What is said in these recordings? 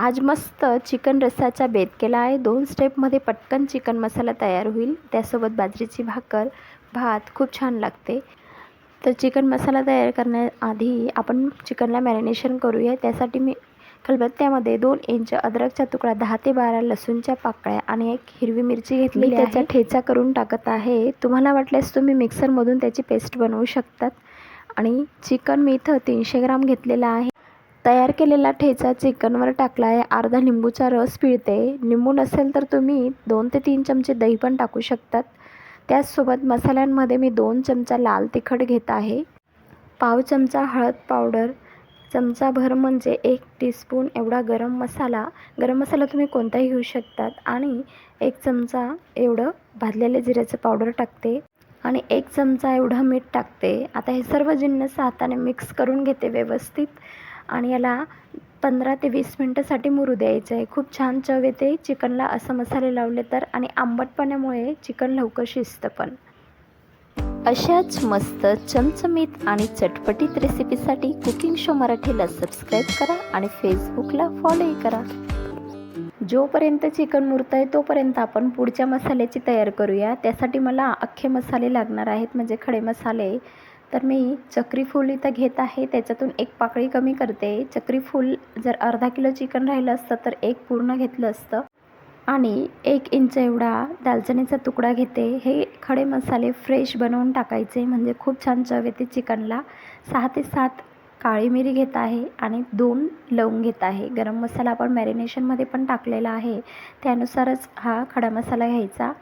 आज मस्त चिकन रस्साचा बेत केला आहे. दोन स्टेपमध्ये पटकन चिकन मसाला तयार होईल. त्यासोबत बाजरीची भाकर भात खूप छान लागते. तर चिकन मसाला तयार करण्याआधी आपण चिकनला मॅरिनेशन करूया. त्यासाठी मी खलबत्त्यामध्ये दोन इंच अद्रकचा तुकडा दहा ते बारा लसूणच्या पाकळ्या आणि एक हिरवी मिरची घेतली त्याचा ठेचा करून टाकत आहे. तुम्हाला वाटल्यास तुम्ही मिक्सरमधून त्याची पेस्ट बनवू शकतात. आणि चिकन मी इथं तीनशे ग्राम घेतलेला आहे. तयार केलेला ठेचा चिकनवर टाकला आहे अर्धा लिंबूचा रस पिळते. लिंबू नसेल तर तुम्ही दोन ते तीन चमचे दही पण टाकू शकतात. त्याचसोबत मसाल्यांमध्ये मी दोन चमचा लाल तिखट घेत आहे. पाव चमचा हळद पावडर चमचाभर म्हणजे एक टीस्पून एवढा गरम मसाला. गरम मसाला तुम्ही कोणताही घेऊ शकतात. आणि एक चमचा एवढं भाजलेले जिऱ्याचं पावडर टाकते. आणि एक चमचा एवढं मीठ टाकते. आता हे सर्व जिन्नस हाताने मिक्स करून घेते व्यवस्थित. आणि याला पंधरा ते वीस मिनटासाठी मुरू द्यायचं आहे. खूप छान चव येते. चिकनला असं मसाले लावले तर आणि आंबटपणामुळे चिकन लवकर शिजतं पण. अशाच मस्त चमचमीत आणि चटपटीत रेसिपीसाठी कुकिंग शो मराठीला सबस्क्राईब करा आणि फेसबुकला फॉलोही करा. जोपर्यंत चिकन मुरतं आहे तोपर्यंत आपण पुढच्या मसाल्याची तयार करूया. त्यासाठी मला अख्खे मसाले लागणार आहेत म्हणजे खडे मसाले. तर मी चक्रीफूल इथं घेत आहे. त्याच्यातून एक पाकळी कमी करते. चक्रीफूल जर अर्धा किलो चिकन राहिलं असतं तर एक पूर्ण घेतलं असतं. आणि एक इंच एवढा दालचिनीचा तुकडा घेते. हे खडे मसाले फ्रेश बनवून टाकायचे. म्हणजे खूप छान चव येते चिकनला. सहा ते सात काळी मिरी घेत आहे आणि दोन लवंग घेत आहे. गरम मसाला आपण मॅरिनेशनमध्ये पण टाकलेला आहे. त्यानुसारच हा खडा मसाला घ्यायचा.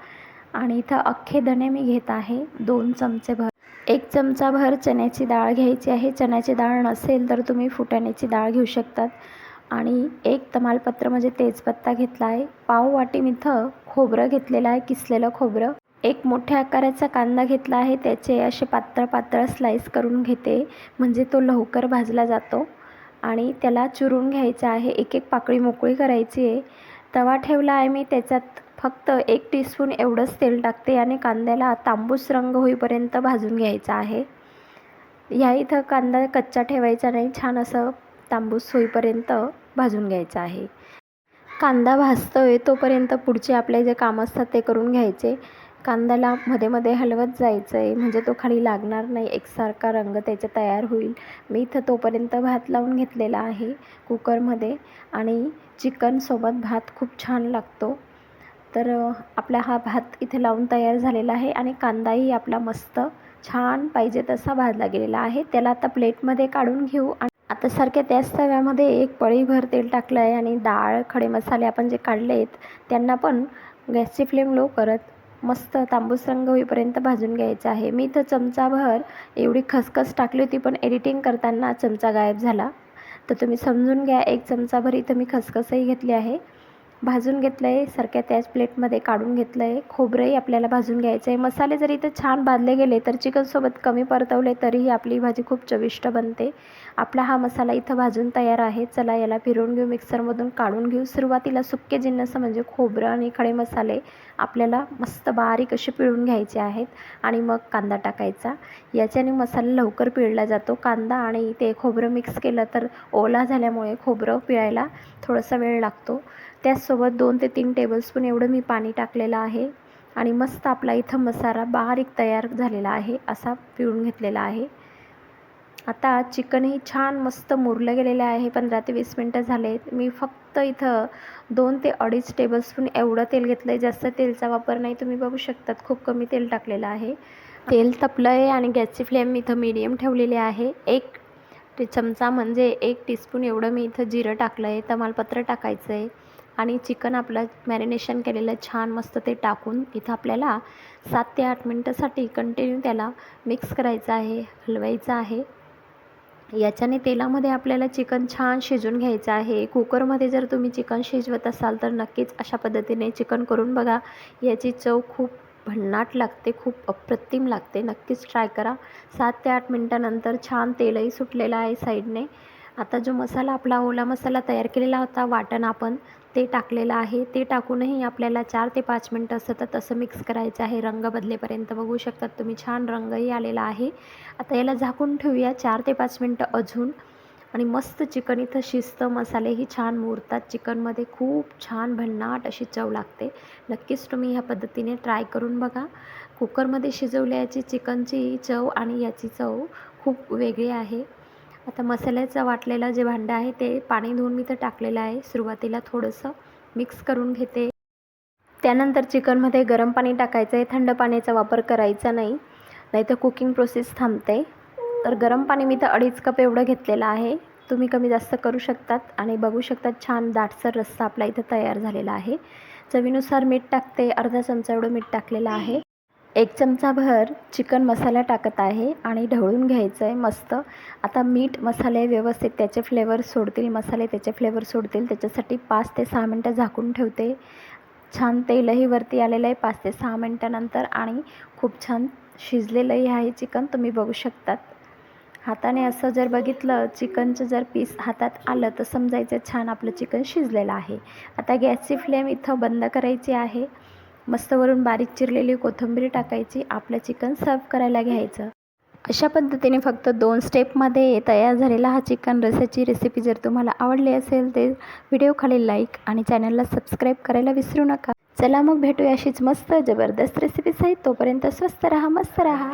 आणि इथं अख्खे धणे मी घेत आहे. दोन चमचे भर एक चमचाभर चण्याची डाळ घ्यायची आहे. चण्याची डाळ नसेल तर तुम्ही फुटाण्याची डाळ घेऊ शकतात. आणि एक तमालपत्र म्हणजे तेजपत्ता घेतला आहे. पाव वाटी इथं खोबरं घेतलेलं आहे किसलेलं खोबरं. एक मोठ्या आकाराचा कांदा घेतला आहे. त्याचे असे पातळ पातळ स्लाईस करून घेते. म्हणजे तो लवकर भाजला जातो. आणि त्याला चुरून घ्यायचा आहे. एक एक पाकळी मोकळी करायची आहे. तवा ठेवला आहे मी त्याच्यात फक्त एक टीस्पून एवढंच तेल टाकते आणि कांद्याला तांबूस रंग होईपर्यंत भाजून घ्यायचा आहे. ह्या इथं कांदा कच्चा ठेवायचा नाही छान असं तांबूस होईपर्यंत भाजून घ्यायचा आहे. कांदा भाजतोय तोपर्यंत पुढचे आपले जे काम असतात ते करून घ्यायचे. कांद्याला मध्ये मध्ये हलवत जायचं आहे म्हणजे तो खाली लागणार नाही एकसारखा रंग त्याचा तयार होईल. मी इथं तोपर्यंत भात लावून घेतलेला आहे कुकरमध्ये आणि चिकनसोबत भात खूप छान लागतो. तर आपला हा भात इथे लावून तयार झालेला आहे आणि कांदाही आपला मस्त छान पाहिजे तसा भाजला गेलेला आहे. त्याला आता प्लेटमध्ये काढून घेऊ आणि आता सारख्या त्याच तव्यामध्ये एक पळीभर तेल टाकलं आहे आणि डाळ खडे मसाले आपण जे काढले आहेत त्यांना पण गॅसची फ्लेम लो करत मस्त तांबूस रंग होईपर्यंत भाजून घ्यायचं आहे. मी इथं चमचाभर एवढी खसखस टाकली होती पण एडिटिंग करताना चमचा गायब झाला. तर तुम्ही समजून घ्या एक चमचाभर इथं मी खसखसही घेतली आहे. भाजून घेतलं आहे सारख्या त्याच प्लेटमध्ये काढून घेतलं आहे खोबरंही आपल्याला भाजून घ्यायचं आहे मसाले जरी इथं छान भाजले गेले तर चिकनसोबत कमी परतवले तरीही आपली भाजी खूप चविष्ट बनते. आपला हा मसाला इथं भाजून तयार आहे. चला याला फिरवून घेऊ मिक्सरमधून काढून घेऊ. सुरुवातीला सुक्के जिन्नस म्हणजे खोबरं आणि खडे मसाले आपल्याला मस्त बारीक असे पिळून घ्यायचे आहेत आणि मग कांदा टाकायचा. याच्याने मसाला लवकर पिळला जातो. कांदा आणि ते खोबरं मिक्स केलं तर ओला झाल्यामुळे खोबरं पिळायला थोडासा वेळ लागतो. त्याचसोबत दोन ते तीन टेबलस्पून एवढं मी पाणी टाकलेलं आहे. आणि मस्त आपला इथं मसाला बारीक तयार झालेला आहे असा पिळून घेतलेला आहे. आता चिकनही छान मस्त मुरलं गेलेलं आहे पंधरा ते वीस मिनटं झाले. मी फक्त इथं दोन ते अडीच टेबलस्पून एवढं तेल घेतलं आहे जास्त तेलचा वापर नाही तुम्ही बघू शकतात खूप कमी तेल टाकलेलं आहे. तेल तपलं आहे आणि गॅसची फ्लेम इथं मीडियम ठेवलेली आहे. एक चमचा म्हणजे एक टीस्पून एवढं मी इथं जिरं टाकलं आहे तमालपत्र टाकायचं आहे आणि चिकन आपलं मॅरिनेशन केलेलं छान मस्त ते टाकून इथं आपल्याला सात ते आठ मिनटासाठी कंटिन्यू त्याला मिक्स करायचं आहे हलवायचं आहे. याच्याने तेलामध्ये आपल्याला चिकन छान शिजून घ्यायचं आहे. कुकरमध्ये जर तुम्ही चिकन शिजवत असाल तर नक्कीच अशा पद्धतीने चिकन करून बघा. याची चव खूप भन्नाट लागते खूप अप्रतिम लागते. नक्कीच ट्राय करा. सात ते आठ मिनटानंतर छान तेलही सुटलेलं आहे साईडने. आता जो मसाला आपला ओला मसाला तयार केलेला होता वाटण आपण ते टाकलेलं आहे. ते टाकूनही आपल्याला चार ते पाच मिनटं सतत असं मिक्स करायचं आहे. रंग बदलेपर्यंत बघू शकतात तुम्ही. छान रंगही आलेला आहे. आता याला झाकून ठेवूया. चार ते पाच मिनटं अजून. आणि मस्त चिकन इथं शिजतं मसालेही छान मुरतात. चिकनमध्ये खूप छान भन्नाट अशी चव लागते. नक्कीच तुम्ही ह्या पद्धतीने ट्राय करून बघा. कुकरमध्ये शिजवल्याची चिकनची चव आणि याची चव खूप वेगळी आहे. आता मसाल्याचं वाटलेलं जे भांडं आहे ते पाणी धुवून मी तर टाकलेलं आहे. सुरुवातीला थोडंसं मिक्स करून घेते. त्यानंतर चिकनमध्ये गरम पाणी टाकायचं आहे थंड पाण्याचा वापर करायचा नाही. नाहीतर कुकिंग प्रोसेस थांबते. तर गरम पाणी मी तर अडीच कप एवढं घेतलेलं आहे. तुम्ही कमी जास्त करू शकतात आणि बघू शकतात छान दाटसर रस्सा आपला इथं तयार झालेला आहे. चवीनुसार मीठ टाकते. अर्धा चमचा एवढं मीठ टाकलेलं आहे. एक चमचाभर चिकन मसाला टाकत आहे आणि ढवळून घ्यायचं आहे मस्त. आता मीठ मसाले व्यवस्थित त्याचे फ्लेवर सोडतील मसाले त्याचे फ्लेवर सोडतील. त्याच्यासाठी पाच ते सहा मिनटं झाकून ठेवते. छान तेलही वरती आलेलं आहे पाच ते सहा मिनटानंतर आणि खूप छान शिजलेलंही आहे चिकन तुम्ही बघू शकतात. हाताने असं जर बघितलं चिकनचं जर पीस हातात आलं तर समजायचं छान आपलं चिकन शिजलेलं आहे. आता गॅसची फ्लेम इथं बंद करायची आहे. मस्त वरून बारीक चिरलेली कोथिंबीर टाकायची आपलं चिकन सर्व करायला घ्यायचं. अशा पद्धतीने फक्त दोन स्टेपमध्ये तयार झालेला हा चिकन रस्याची रेसिपी जर तुम्हाला आवडली असेल तर व्हिडिओ खाली लाईक आणि चॅनलला सबस्क्राईब करायला विसरू नका. चला मग भेटूया अशीच मस्त जबरदस्त रेसिपीस आहेत तोपर्यंत स्वस्त राहा मस्त राहा.